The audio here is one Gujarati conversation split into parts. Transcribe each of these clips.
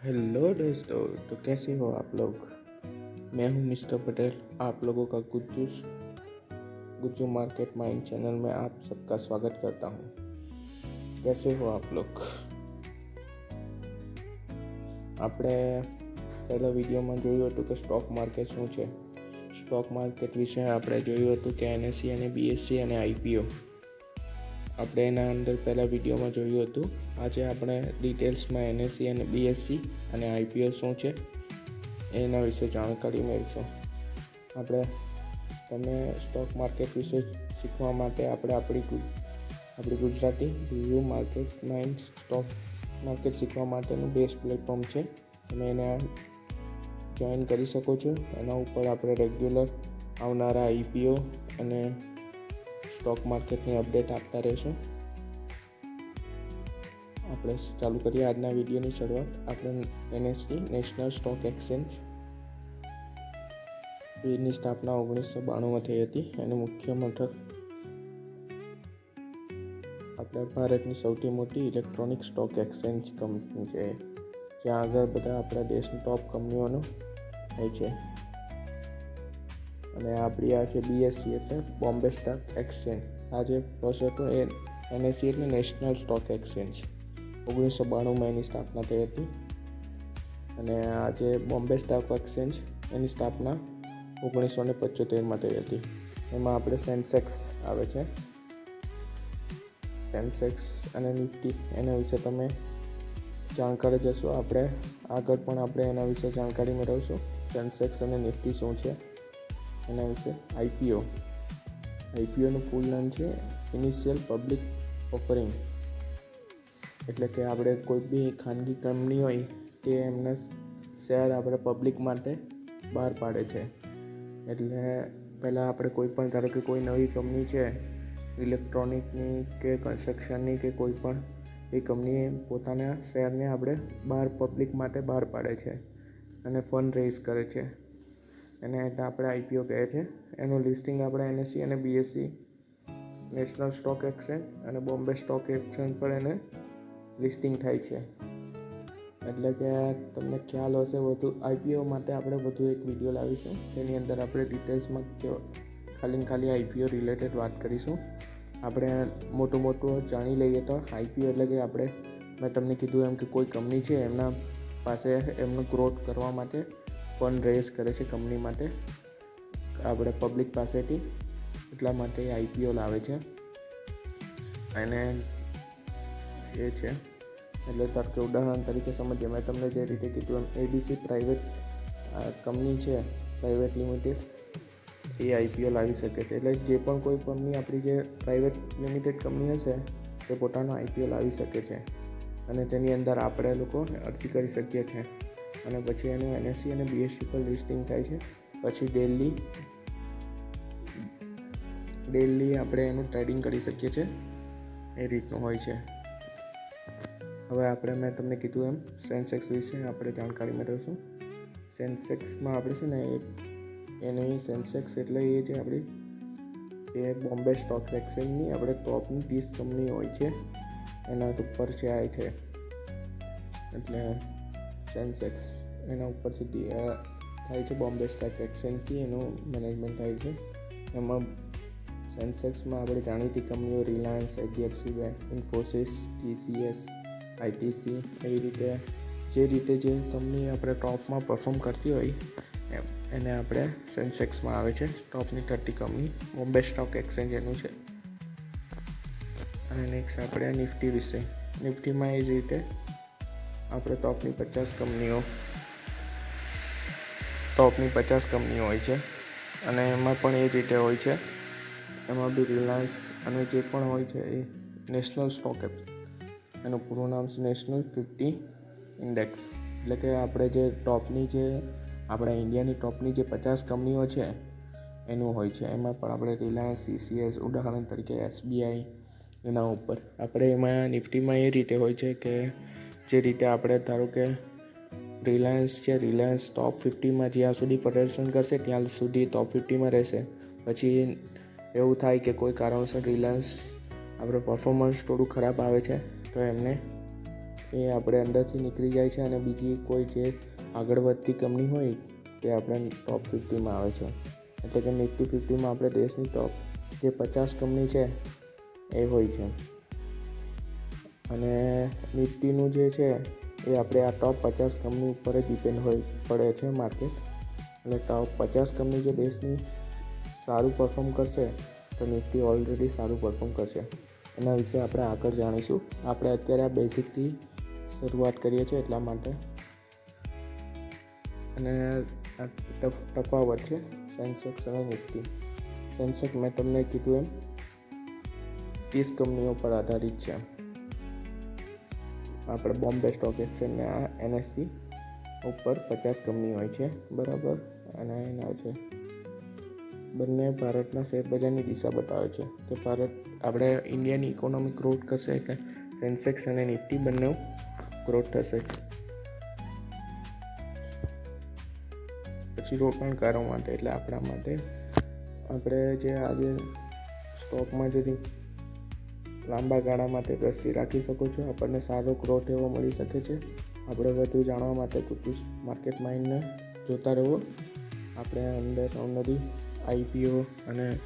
हेलो दोस्तों तो कैसे हो आप लोग मैं हूं मिस्टर पटेल आप लोगों का Gujju Gujju market mind channel में आप सबका स्वागत करता हूं कैसे हो आप लोग આપણે પહેલા વિડીયોમાં જોયું હતું કે સ્ટોક માર્કેટ શું છે સ્ટોક માર્કેટ વિશે આપણે જોયું હતું કે એનએસસી અને બીએસસી અને આઈપીઓ આપણે એના અંદર પહેલાં વિડીયોમાં જોયું હતું. આજે આપણે ડિટેલ્સમાં એનએસસી અને બીએસસી અને આઈપીઓ શું છે એના વિશે જાણકારી મેળવીશું. આપણે, તમે સ્ટોક માર્કેટ વિશે શીખવા માટે આપણે આપણી આપણી Gujarati review market mind stock market શીખવા માટેનું બેસ્ટ પ્લેટફોર્મ છે. તમે એને જોઈન કરી શકો છો. એના ઉપર આપણે રેગ્યુલર આવનારા આઈપીઓ અને સ્ટોક માર્કેટની અપડેટ આપતા રહેશું. આપણે ચાલુ કરીએ આજના વિડીયોની શરૂઆત. આપણે એનએસટી નેશનલ સ્ટોક એક્સચેન્જ એની સ્થાપના ઓગણીસો બાણુંમાં થઈ હતી. અને મુખ્ય મથક આપણા ભારતની સૌથી મોટી ઇલેક્ટ્રોનિક સ્ટોક એક્સચેન્જ કંપની છે. જ્યાં આગળ બધા આપણા દેશની ટોપ કંપનીઓનો થાય છે. અને આપણી આ છે બીએસસી એટલે બોમ્બે સ્ટોક એક્સચેન્જ આ જે ફર્સ્ટ હતો એ એનએસસી એટલે નેશનલ સ્ટોક એક્સચેન્જ ઓગણીસો બાણુંમાં એની સ્થાપના થઈ હતી. અને આ જે બોમ્બે સ્ટોક એક્સચેન્જ એની સ્થાપના ઓગણીસો ને પંચોતેરમાં થઈ હતી. એમાં આપણે સેન્સેક્સ આવે છે. સેન્સેક્સ અને નિફ્ટી એના વિશે તમે જાણકારી જશો. આપણે આગળ પણ આપણે એના વિશે જાણકારી મેળવશું. સેન્સેક્સ અને નિફ્ટી શું છે? એના વિશે આઈપીઓ આઈપીઓનું ફૂલ નામ છે ઇનિશિયલ પબ્લિક ઓફરિંગ એટલે કે આપણે કોઈ બી ખાનગી કંપની હોય તે એમના શેર આપણે પબ્લિક માટે બહાર પાડે છે. એટલે પહેલાં આપણે કોઈ પણ, ધારો કે કોઈ નવી કંપની છે ઇલેક્ટ્રોનિકની કે કન્સ્ટ્રક્શનની કે કોઈ પણ, એ કંપની પોતાના શેરને આપણે બહાર પબ્લિક માટે બહાર પાડે છે અને ફંડ રેઝ કરે છે. એને આપણે આઈપીઓ કહે છે. એનું લિસ્ટિંગ આપણે એનએસસી અને બીએસસી નેશનલ સ્ટોક એક્સચેન્જ અને બોમ્બે સ્ટોક એક્સચેન્જ પર એને લિસ્ટિંગ થાય છે. એટલે કે તમને ખ્યાલ હશે વધુ આઈપીઓ માટે આપણે વધુ એક વીડિયો લાવીશું. તેની અંદર આપણે ડિટેલ્સમાં ખાલી ખાલી આઈપીઓ રિલેટેડ વાત કરીશું. આપણે મોટું મોટું જાણી લઈએ તો આઈપીઓ એટલે કે આપણે, મેં તમને કીધું એમ કે કોઈ કંપની છે એમના પાસે એમનો ગ્રોથ કરવા માટે ફંડ રેઝ કરે છે કંપની માટે. આપણે પબ્લિક પાસેથી એટલા માટે આઈપીઓ લાવે છે. અને એ છે. એટલે ધારો ઉદાહરણ તરીકે સમજીએ, મેં તમને જે રીતે કીધું એમ એબીસી પ્રાઇવેટ કંપની છે પ્રાઇવેટ લિમિટેડ એ આઈપીઓ લાવી શકે છે. એટલે જે પણ કોઈ કંપની આપણી જે પ્રાઇવેટ લિમિટેડ કંપની હશે તે પોતાનો આઈપીઓ લાવી શકે છે. અને તેની અંદર આપણે લોકો અરજી કરી શકીએ છીએ. અને પછી એનું એનએસસી અને બીએસસી પર લિસ્ટિંગ થાય છે. પછી ડેલી ડેલી આપણે એનું ટ્રેડિંગ કરી શકીએ છીએ. એ રીતનું હોય છે. હવે આપણે મેં તમને કીધું એમ સેન્સેક્સ વિશે આપણે જાણકારી મેળવીશું સેન્સેક્સમાં આપણે છે ને એની સેન્સેક્સ એટલે એ છે આપણી, એ બોમ્બે સ્ટોક એક્સચેન્જની આપણે ટોપની ત્રીસ કંપની હોય છે. એના ઉપર છે આ છે એટલે સેન્સેક્સ એના ઉપર સુધી થાય છે બોમ્બે સ્ટોક એક્સચેન્જથી એનું મેનેજમેન્ટ થાય છે. એમાં સેન્સેક્સમાં આપણે જાણીતી કંપનીઓ Reliance HDFC bank Infosys TCS ITC એવી રીતે જે રીતે જે કંપની આપણે ટોપમાં પરફોર્મ કરતી હોય એને આપણે સેન્સેક્સમાં આવે છે. ટોપની thirty company, Bombay stock exchange એનું છે. અને નેક્સ્ટ આપણે નિફ્ટી વિશે. નિફ્ટીમાં એ જ રીતે આપણે ટોપની પચાસ કંપનીઓ ટોપની પચાસ કંપનીઓ હોય છે. અને એમાં પણ એ જ રીતે હોય છે. એમાં બી રિલાયન્સ અને જે પણ હોય છે એ નેશનલ સ્ટોક એનું પૂરું નામ છે નેશનલ ફિફ્ટી ઇન્ડેક્સ. એટલે કે આપણે જે ટોપની જે, આપણા ઇન્ડિયાની ટોપની જે પચાસ કંપનીઓ છે, એનું હોય છે. એમાં પણ આપણે રિલાયન્સ સીસીએસ ઉદાહરણ તરીકે એસબીઆઈ, એના ઉપર. આપણે એમાં નિફ્ટીમાં એ રીતે હોય છે કે જે રીતે આપણે ધારો કે રિલાયન્સ છે રિલાયન્સ ટોપ ફિફ્ટીમાં જ્યાં સુધી પ્રદર્શન કરશે, ત્યાં સુધી ટોપ ફિફ્ટીમાં રહેશે. પછી એવું થાય કે કોઈ કારણસર રિલાયન્સ આપણે પરફોર્મન્સ થોડું ખરાબ આવે છે, તો એમને એ આપણે અંદરથી નીકળી જાય છે અને બીજી કોઈ જે આગળ વધતી કંપની હોય, તે આપણે ટોપ ફિફ્ટીમાં આવે છે. એટલે કે નિફ્ટી ફિફ્ટીમાં આપણે દેશની ટોપ જે પચાસ કંપની છે, એ હોય છે. અને નિફ્ટીનું જે છે, એ આપણે આ ટોપ પચાસ કંપની ઉપર જ ડિપેન્ડ હોય, પડે છે માર્કેટ એટલે ટોપ પચાસ કંપની જે દેશની સારું પરફોર્મ કરશે, તો નિફ્ટી ઓલરેડી સારું પરફોર્મ કરશે. એના વિશે આપણે આગળ જાણીશું. આપણે અત્યારે આ બેઝિકથી શરૂઆત કરીએ છીએ એટલા માટે. અને તફાવત છે, સેન્સેક્સ અને નિફ્ટી સેન્સેક્સ મેં તમને કીધું એમ ત્રીસ કંપનીઓ પર આધારિત છે. આપણે બોમ્બે સ્ટોક એક્સચેન્જને આ એનએસસી ઉપર પચાસ કંપની હોય છે, બરાબર? અને એના છે, બંને ભારતના શેરબજારની દિશા બતાવે છે કે ભારત, આપણે ઇન્ડિયાની ઇકોનોમી ગ્રોથ કરશે એટલે સેન્સેક્સ અને નિફ્ટી બંને ગ્રોથ થશે. પછી રોકાણકારો માટે, એટલે આપણા માટે, આપણે જે આજે સ્ટોકમાં જે લાંબા ગાળા માટે દ્રષ્ટિ રાખી શકો છો. આપણને સારો ગ્રોથ એવો મળી શકે છે. આપણે વધુ જાણવા માટે કુછુસ માર્કેટ માઇન્ડને જોતા રહો. આપણે અંદર ઓનરી આઈપીઓ અને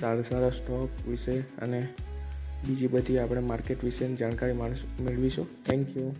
સારા સારા સ્ટોક વિશે અને બીજી બધી આપણે માર્કેટ વિશેની જાણકારી માણસ મેળવીશું. Thank you